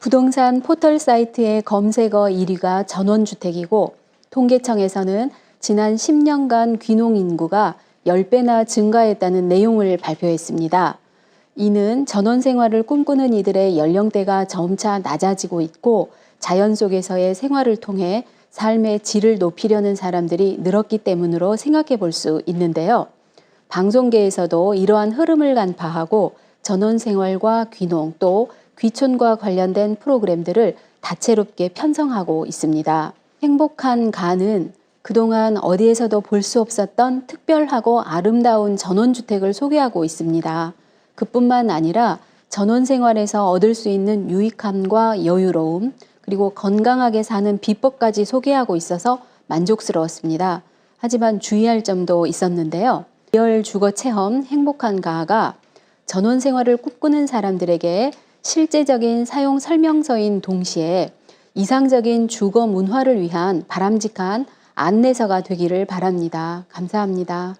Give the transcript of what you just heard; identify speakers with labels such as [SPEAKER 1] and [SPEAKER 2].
[SPEAKER 1] 부동산 포털 사이트의 검색어 1위가 전원주택이고 통계청에서는 지난 10년간 귀농 인구가 10배나 증가했다는 내용을 발표했습니다. 이는 전원 생활을 꿈꾸는 이들의 연령대가 점차 낮아지고 있고 자연 속에서의 생활을 통해 삶의 질을 높이려는 사람들이 늘었기 때문으로 생각해 볼 수 있는데요. 방송계에서도 이러한 흐름을 간파하고 전원 생활과 귀농 또 귀촌과 관련된 프로그램들을 다채롭게 편성하고 있습니다. 행복한 가는 그동안 어디에서도 볼 수 없었던 특별하고 아름다운 전원주택을 소개하고 있습니다. 그뿐만 아니라 전원 생활에서 얻을 수 있는 유익함과 여유로움, 그리고 건강하게 사는 비법까지 소개하고 있어서 만족스러웠습니다. 하지만 주의할 점도 있었는데요. 리얼 주거 체험 행복한 가가 전원 생활을 꿈꾸는 사람들에게 실제적인 사용 설명서인 동시에 이상적인 주거 문화를 위한 바람직한 안내서가 되기를 바랍니다. 감사합니다.